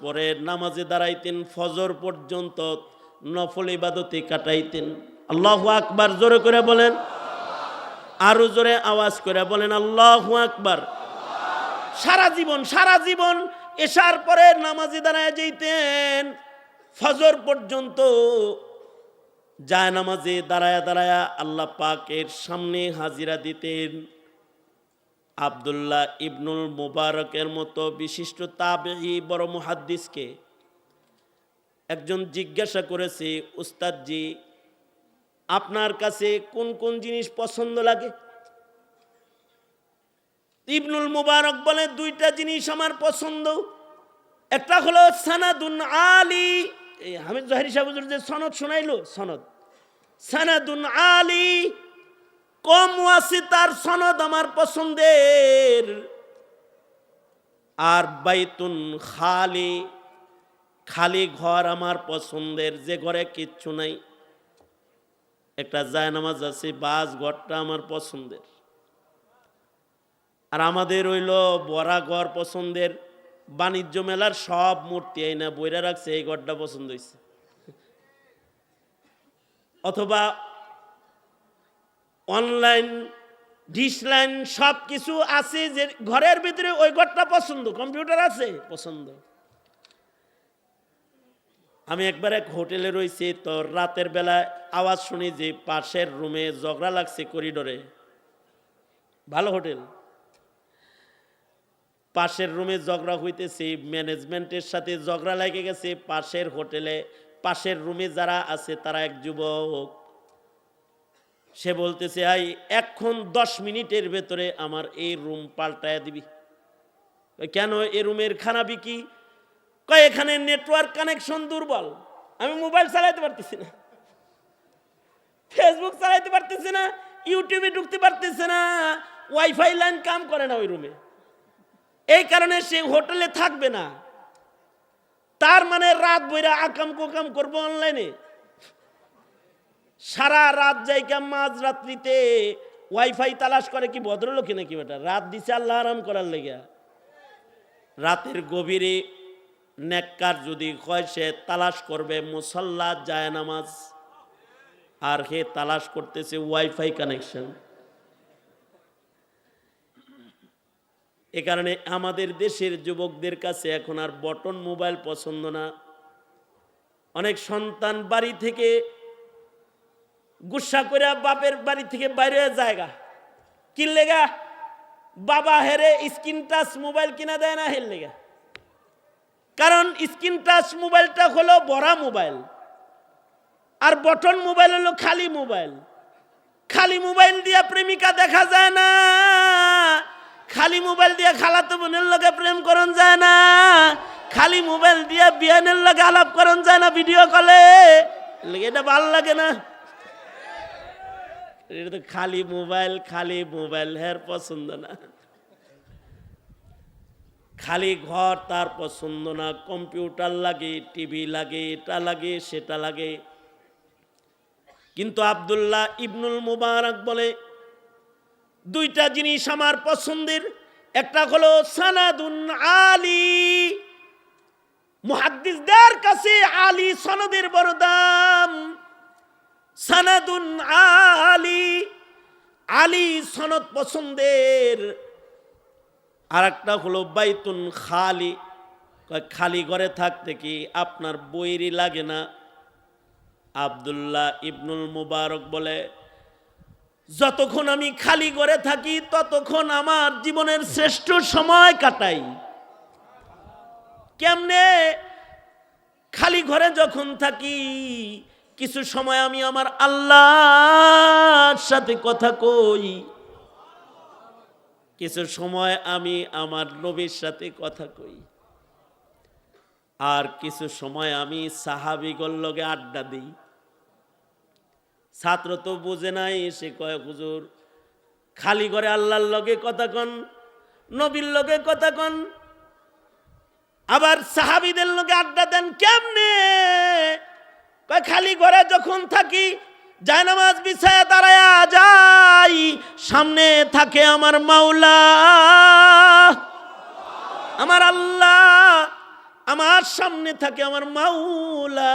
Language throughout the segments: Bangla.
পড়ে নামাজে দাঁড়াইতেন, ফজর পর্যন্ত নফল ইবাদতে কাটাইতেন। আল্লাহ আকবার, জোরে করে বলেন। আরও জোরে আওয়াজ করে বলেন, আল্লাহ আকবার। সারা জীবন সারা জীবন এসার পরে নামাজে দাঁড়ায় যেতেন ফজর পর্যন্ত যায় নামাজে, দাঁড়ায়া দাঁড়ায়া আল্লাহ পাকের সামনে হাজিরা দিতেন। আবদুল্লাহ ইবনুল মুবারকের মতো বিশিষ্ট তাবেই বড় মুহাদ্দিসকে একজন জিজ্ঞাসা করেছে, উস্তাদজি, আপনার কাছে কোন কোন জিনিস পছন্দ লাগে? ইবনুল মুবারক বলে, দুইটা জিনিস আমার পছন্দ। একটা হলো সানাদুন আলী। হামিদ জহির সাহুজুর যে সনদ শোনাইলো, সনদ। সানাদুন আলী কম ওয়াসি তার সনদ আমার পছন্দের। আর বাইতুন খালি খালি ঘর আমার পছন্দের, যে ঘরে কিচ্ছু নাই। একটা জায়নামাজ আছে, বাস ঘরটা আমার পছন্দের। আর আমাদের হইল বড়া ঘর পছন্দের, বাণিজ্য মেলার সব মূর্তি এই না বইরা রাখছে, এই ঘরটা পছন্দ হয়েছে অথবা অনলাইন ডিশ লাইন সব কিছু আছে যে ঘরের ভিতরে ওই ঘরটা পছন্দ, কম্পিউটার আছে পছন্দ। আমি একবার এক হোটেলে রয়েছি, তো রাতের বেলায় আওয়াজ শুনি যে পাশের রুমে ঝগড়া লাগছে করিডোরে। ভালো হোটেল। পাশের রুমে ঝগড়া হইতেছে, ম্যানেজমেন্টের সাথে ঝগড়া লেগে গেছে, পাশের হোটেলে, পাশের রুমে যারা আছে তারা এক যুবক। সে বলতেছে আই এখন দশ মিনিটের ভেতরে আমার এই রুম পাল্টায় দিবি। কেন? এ রুমের খানাবি কি এখানে নেটওয়ার্ক কানেকশন দুর্বল। আমি মোবাইল চালাইতে পারতেছি না। ফেসবুক চালাইতে পারতেছি না। ইউটিউবে ঢুকতে পারতেছে না। ওয়াইফাই লাইন কাম করে না ওই রুমে। এই কারণে সে হোটেলে থাকবে না। তার মানে রাত বইরা আকাম কোকাম করব অনলাইনে। সারা রাত যাইকা মাঝ রাত্রিতে ওয়াইফাই তালাশ করে কি ভদ্রলোকে নাকি বেটা? রাত দিছে আল্লাহ আরাম করার লেগে। রাতের গভীরে নেককার যদি হয়, সে তালাশ করবে, মুসল্লা যায় নামাজ। আর হে তালাশ করতেছে ওয়াইফাই কানেকশন। এ কারণে আমাদের দেশের যুবকদের কাছে এখন আর বটন মোবাইল পছন্দ না। অনেক সন্তান বাড়ি থেকে গুসা করে বাপের বাড়ি থেকে বাইরে জায়গা কিনলে গা বাবা হেরে স্ক্রিন টাচ মোবাইল কিনা দেয় না হেললে গা কারণ স্ক্রিন টাচ মোবাইলটা হলো বড়া মোবাইল। আর বটন মোবাইল হলো খালি মোবাইল। খালি মোবাইল দিয়া প্রেমিকা দেখা যায় না। খালি মোবাইল দিয়ে খালাতো বোনের লগে প্রেম করন যায় না। খালি মোবাইল দিয়ে বিয়ানের লগে আলাপ করন যায় না ভিডিও কলে। এটা ভালো লাগে না। তো খালি মোবাইল খালি মোবাইল, হের পছন্দ না। খালি ঘর তার পছন্দ না, কম্পিউটার লাগে, টিভি লাগে, এটা লাগে, সেটা লাগে। কিন্তু আব্দুল্লাহ ইবনুল মুবারক বলে, দুইটা জিনিস আমার পছন্দের, একটা হলো সানাদুন আলী। মুহাদ্দিসদের কাছে আলী সনদের বড় দাম সানাদুন আলী আলী সনদ পছন্দের। আর একটা হলো বাইতুন খালি। খালি ঘরে থাকতে কি আপনার বইরই লাগে না? আবদুল্লাহ ইবনুল মুবারক বলে, যতক্ষণ আমি খালি ঘরে থাকি, ততক্ষণ আমার জীবনের শ্রেষ্ঠ সময় কাটাই। কেমনে? খালি ঘরে যখন থাকি কিছু সময় আমি আমার আল্লাহর সাথে কথা কই। কিছু সময় আমি আমার নবীর সাথে কথা কই। আর কিছু সময় আমি সাহাবিগর লগে আড্ডা দিই। ছাত্র তো বুঝে নাই, সে কয়, হুজুর, খালি করে আল্লাহর লগে কথা কন, নবীর লগে কথা কন। আবার সাহাবিদের লগে আড্ডা দেন কেমনে? খালি ঘরে যখন থাকি, জায়নামাজ বিছায়া দাঁড়ায়া যাই, সামনে থাকে আমার মাওলা। আমার আল্লাহ, আমার সামনে থাকে আমার মাওলা।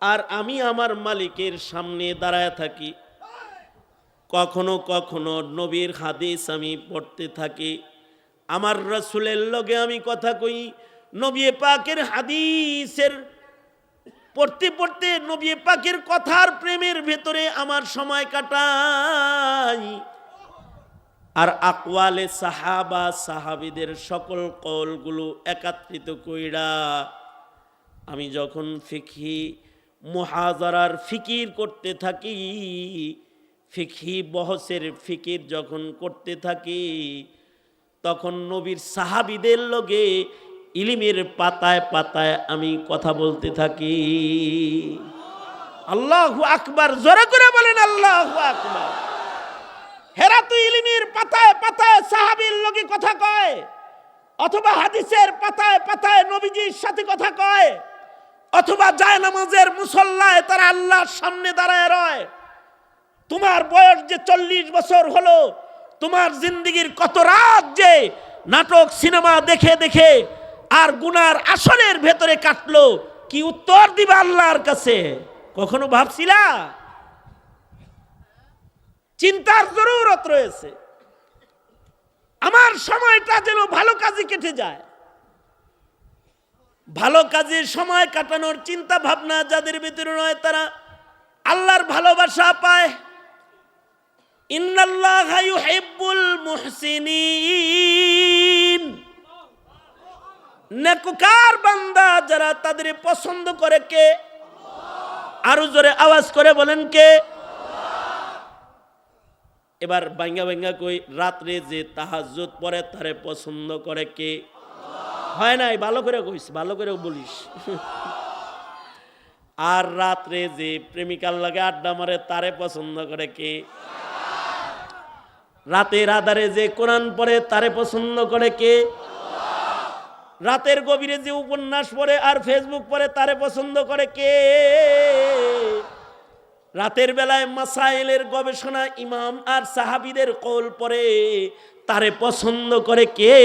আর আমি আমার মালিকের সামনে দাঁড়ায় থাকি। কখনো কখনো নবীর হাদিস আমি পড়তে থাকি। আমার রসুলের লগে আমি কথা কই, নবী পাকের হাদিসের পড়তে পড়তে নবী পাকের কথার প্রেমের ভেতরে আমার সময় কাটাই। আর আকওয়ালে সাহাবা, সাহাবিদের সকল কলগুলো একত্রিত কইরা আমি যখন ফিকি মুহাজারার ফিকির করতে থাকি ফিকি বহসের ফিকির যখন করতে থাকি, তখন নবীর সাহাবিদের লগে ইলিমের পাতায় পাতায় আমি কথা বলতে থাকি। আল্লাহ আকবার, জোরে করে বলেন আল্লাহু আকবার। হেরাতু ইলিমের পাতায় পাতায় সাহাবির লগে কথা কয়, অথবা হাদিসের পাতায় পাতায় নবীজির সাথে কথা কয়, অথবা যায় নামাজের মুসল্লায় তারা আল্লাহর সামনে দাঁড়ায় রয়। তোমার বয়স যে চল্লিশ বছর হলো, তোমার জিন্দিগির কত রাত যে নাটক, সিনেমা দেখে দেখে আর গুনার আসনের ভেতরে কাটলো। কি উত্তর দিবা আল্লাহর কাছে? কখনো ভাবছিলা? চিন্তার জরুরত রয়েছে। আমার সময়টা যেন ভালো কাজে কেটে যায়। ভালো কাজে সময় কাটানোর চিন্তা ভাবনা যাদের ভিতরে নয় তারা আল্লাহর ভালোবাসা পায়। ইন্নাল্লাহা ইউহিব্বুল মুহসিনিন। নেকুকার বান্দা যারা তাদের পছন্দ করে কে? আরও জোরে আওয়াজ করে বলেন কে? এবার বাঙ্গা বাঙ্গা কই, রাত্রে যে তাহাজ্জুদ পরে তারে পছন্দ করে কে? হয় নাই? ভালো করে কইস, ভালো করে বলিস। আর রাত্রে যে প্রেমিকার লাগে আড্ডা মারে তারে পছন্দ করে কে? রাতের আধারে যে কোরআন পড়ে তারে পছন্দ করে কে? রাতের গভীরে যে উপন্যাস পড়ে আর ফেসবুক পড়ে, তারে পছন্দ করে কে? রাতের বেলায় মাসাইলের গবেষণা ইমাম আর সাহাবিদের কল পরে তারে পছন্দ করে কে?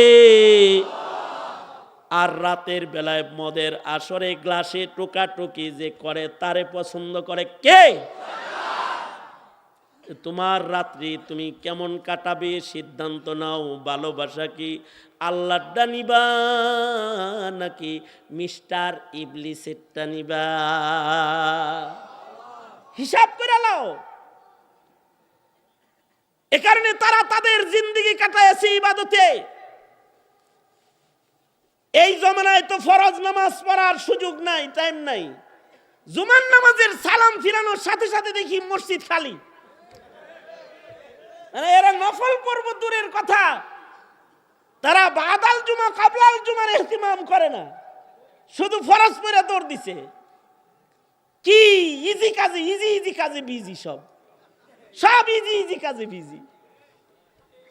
আর রাতের বেলায় মদের আসরে গ্লাসে টোকাটুকি যে করে, তারে পছন্দ করে কে? তোমার রাত্রি তুমি কেমন কাটাবে সিদ্ধান্ত নাও, ভালোবাসা কি আল্লাহটা নিবা নাকি মিস্টার ইবলিসেরটা নিবা? হিসাব করে নাও। এ কারণে তারা তাদের জিন্দিগি কাটাইছে ইবাদতে। এই জমানায় তো ফরজ নামাজ পড়ার সুযোগ নাই টাইম নাই। জুমান নামাজের সালাম ফিরানোর সাথে সাথে দেখি মসজিদ খালি। এরা নফল পর্ব দূরের কথা। তারা বাদাল জুমা, কাবলাল জুমার এহতিমাম করে না। শুধু ফরজ পরে দৌড় দিছে। কি ইজি কাজে, ইজি ইজি কাজে বিজি সব। সব ইজি ইজি কাজে বিজি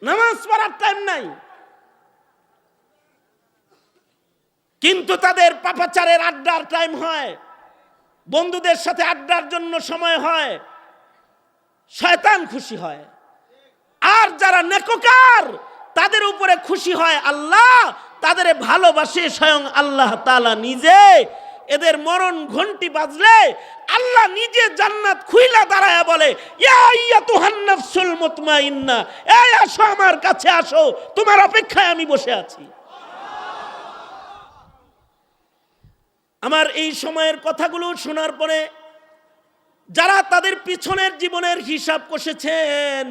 নামাজ পড়ার টাইম নাই। কিন্তু তাদের পাপাচারের আড্ডার টাইম হয়। বন্ধুদের সাথে আড্ডার জন্য সময় হয়। শয়তান খুশি হয়। আর যারা নেককার, তাদের উপরে খুশি হয় আল্লাহ, তাদের ভালোবাসে স্বয়ং আল্লাহ তালা নিজে। এদের মরণ ঘন্টি বাজলে আল্লাহ নিজে জান্নাত খুইলা দাঁড়ায় বলে আমার কাছে আসো, তোমার অপেক্ষায় আমি বসে আছি। আমার এই সময়ের কথাগুলো শোনার পরে যারা তাদের পিছনের জীবনের হিসাব কষেছেন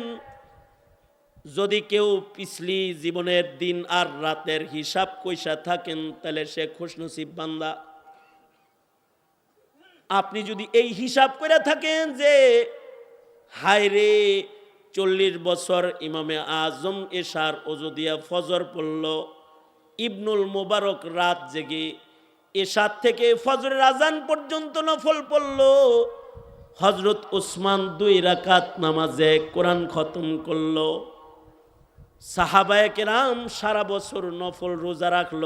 যদি কেউ পিছলি জীবনের দিন আর রাতের হিসাব কইসা থাকেন, তাহলে সে খুশনসিব বান্দা। আপনি যদি এই হিসাব করে থাকেন যে, হায় রে, চল্লিশ বছর ইমামে আজম এশার ওজুদিয়া ফজর পড়ল, ইবনুল মোবারক রাত জেগে এশার থেকে ফজরের আজান পর্যন্ত নফল পড়ল হজরত ওসমান দুই রাকাত নামাজে কোরআন খতম করল। সাহাবায়ে কেরাম সারা বছর নফল রোজা রাখল।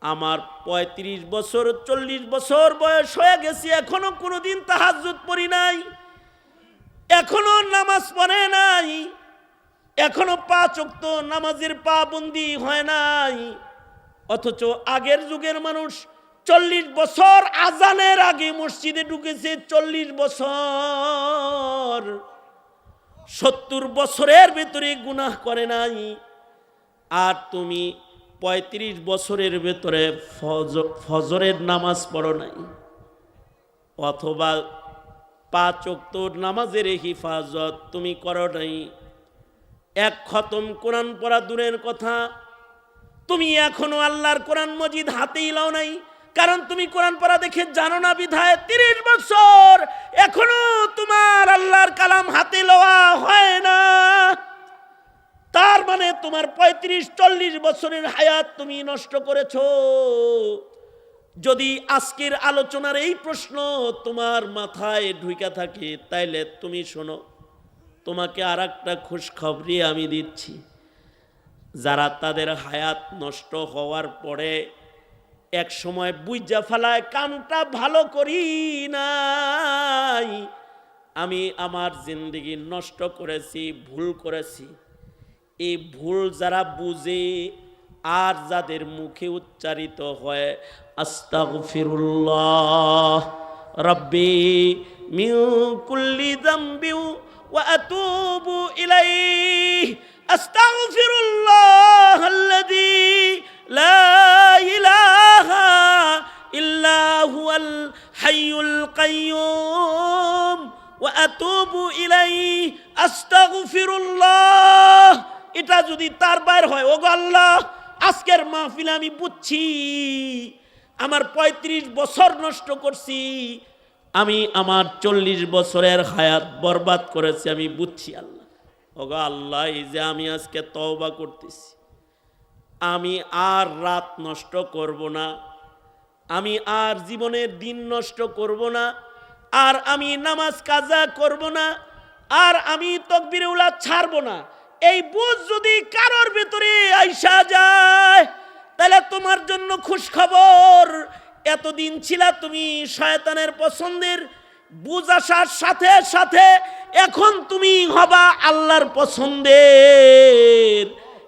আমার ৩৫ বছর, চল্লিশ বছর বয়স হয়ে গেছে, এখনও কোনোদিন তাহাজুদ পড়ি নাই। এখনও নামাজ পড়ে নাই। এখনও পা উক্ত নামাজের পা বন্দি হয় নাই। অথচ আগের যুগের মানুষ চল্লিশ বছর আজানের আগে মসজিদে ঢুকেছে, চল্লিশ বছর। সত্তর বছরের ভেতরে গুনাহ করে নাই। আর তুমি পঁয়ত্রিশ বছরের ভেতরে ফজ- ফজরের নামাজ পড়ো নাই। অথবা পাঁচ অক্তর নামাজের হিফাজত তুমি করো নাই। এক খতম কোরআন পড়া দূরের কথা। তুমি এখনও আল্লাহর কোরআন মজিদ হাতেই লাও নাই। কারণ তুমি কোরআন পড়া দেখে জানো না বিধায় তিরিশ বছর এখনও তোমার আল্লাহর কালাম হাতে লওয়া হয় না। তার মানে তোমার পঁয়ত্রিশ, চল্লিশ বছরের হায়াত তুমি নষ্ট করেছ। যদি আজকের আলোচনার এই প্রশ্ন তোমার মাথায় ঢুইকা থাকে, তাইলে তুমি শোনো, তোমাকে আর একটা খুশখবরি আমি দিচ্ছি। যারা তাদের হায়াত নষ্ট হওয়ার পরে এক সময় বুঝা ফেলায় কামটা ভালো করি নাই। আমি আমার জিন্দগি নষ্ট করেছি, ভুল করেছি। এই ভুল যারা বুঝে, আর যাদের মুখে উচ্চারিত হয়, আস্তাগফিরুল্লাহ, রব্বি মিন কুল্লি যামবি ওয়া আতুবু ইলাইহি। আস্তাগফিরুল্লাহ কাইয়্যুম ওয়া আতুবু ইলাইহি আস্তাগফিরুল্লাহ এটা যদি তার বাইর হয় ও আল্লাহ, আজকের মাহফিলে আমি বুঝছি, আমার ৩৫ বছর নষ্ট করছি, আমি আমার চল্লিশ বছরের হায়াত বরবাদ করেছি, আমি বুঝছি আল্লাহ। ও গো আল্লাহ, এই যে আমি আজকে তওবা করতেছি, আমি আর রাত নষ্ট করব না। আমি আর জীবনের দিন নষ্ট করব না, আর আমি নামাজ কাজা করব না, আর আমি তকবির উলা ছাড়ব না। এই বুঝ যদি কারোর ভিতরে আইসা যায়, তাহলে তোমার জন্য খুশ খবর এতদিন ছিলা তুমি শয়তানের পছন্দের, বুঝ আসার সাথে সাথে এখন তুমি হবা আল্লাহর পছন্দের।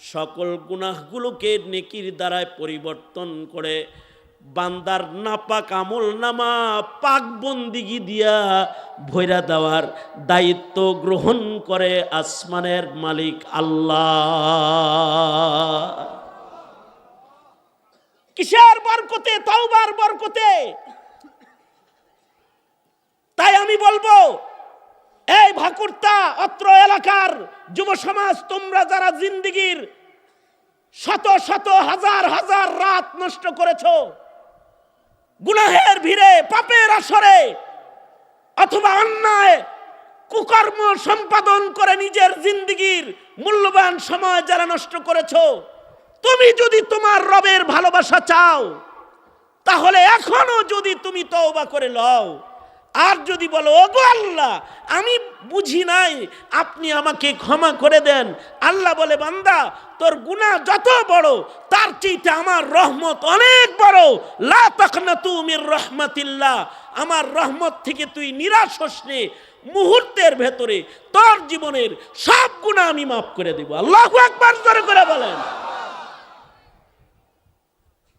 সকল গুনাহগুলোকে নেকির দ্বারায় পরিবর্তন করে বান্দার নাপাক আমল নামা পাক বন্দিগি দিয়া ভৈরা দেওয়ার দায়িত্ব গ্রহণ করে আসমানের মালিক আল্লাহ। কিসের বরকতে? তওবার বরকতে। তাই আমি বলব এই ভাকুরতা, অত্র এলাকার যুব সমাজ, তোমরা যারা জিন্দিগির শত শত হাজার হাজার রাত নষ্ট করেছ, গুনাহের ভিড়ে, পাপের আসরে, অথবা অন্যায়, কুকর্ম সম্পাদন করে নিজের জিন্দিগির মূল্যবান সময় যারা নষ্ট করেছ, তুমি যদি তোমার রবের ভালোবাসা চাও, তাহলে এখনও যদি তুমি তওবা করে লও। আর যদি বলো, ওগো আল্লাহ, আমি বুঝি নাই, আপনি আমাকে ক্ষমা করে দেন। আল্লাহ বলে, বান্দা, তোর গুনাহ যত বড়, তার চেয়ে আমার রহমত অনেক বড়। লা তাকনা তুমির রহমাতিল্লাহ, আমার রহমত থেকে তুই নিরাশ হোস নে। মুহূর্তের ভেতরে তোর জীবনের সব গুনাহ আমি মাফ করে দেব। আল্লাহ একবার জোরে করে বলেন।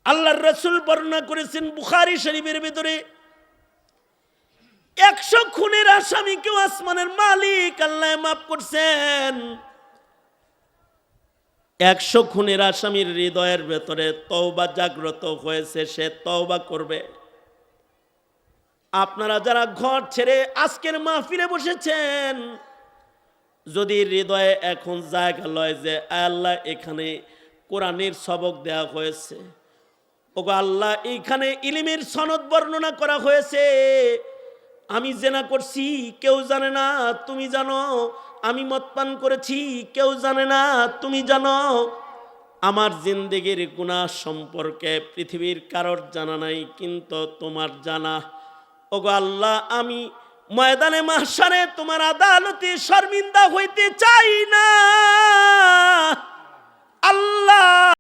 আল্লাহর রসুল বর্ণনা করেছেন বুখারি শরীফের ভিতরে একশো খুনের আসামিকেও আসমানের মালিক, আল্লাহ মাফ করছেন। একশো খুনের আসামির হৃদয়ের ভেতরে তওবা জাগ্রত হয়েছে, সে তওবা করবে। আপনারা যারা ঘর ছেড়ে আজকের মাহফিলে বসেছেন, যদি হৃদয়ে এখন জায়গা লয় যে আল্লাহ এখানে কোরআনের সবক দেওয়া হয়েছে, ওগো আল্লাহ এখানে ইলিমের সনদ বর্ণনা করা হয়েছে আমি জেনা করছি, কেউ জানে না, তুমি জানো। আমি মদপান করেছি, কেউ জানে না, তুমি জানো। আমার জিন্দেগির গুণা সম্পর্কে পৃথিবীর কারোর জানা নাই, কিন্তু তোমার জানা। ওগো আল্লাহ, আমি ময়দানে মাসারে তোমার আদালতে শর্মিন্দা হইতে চাই না। আল্লাহ!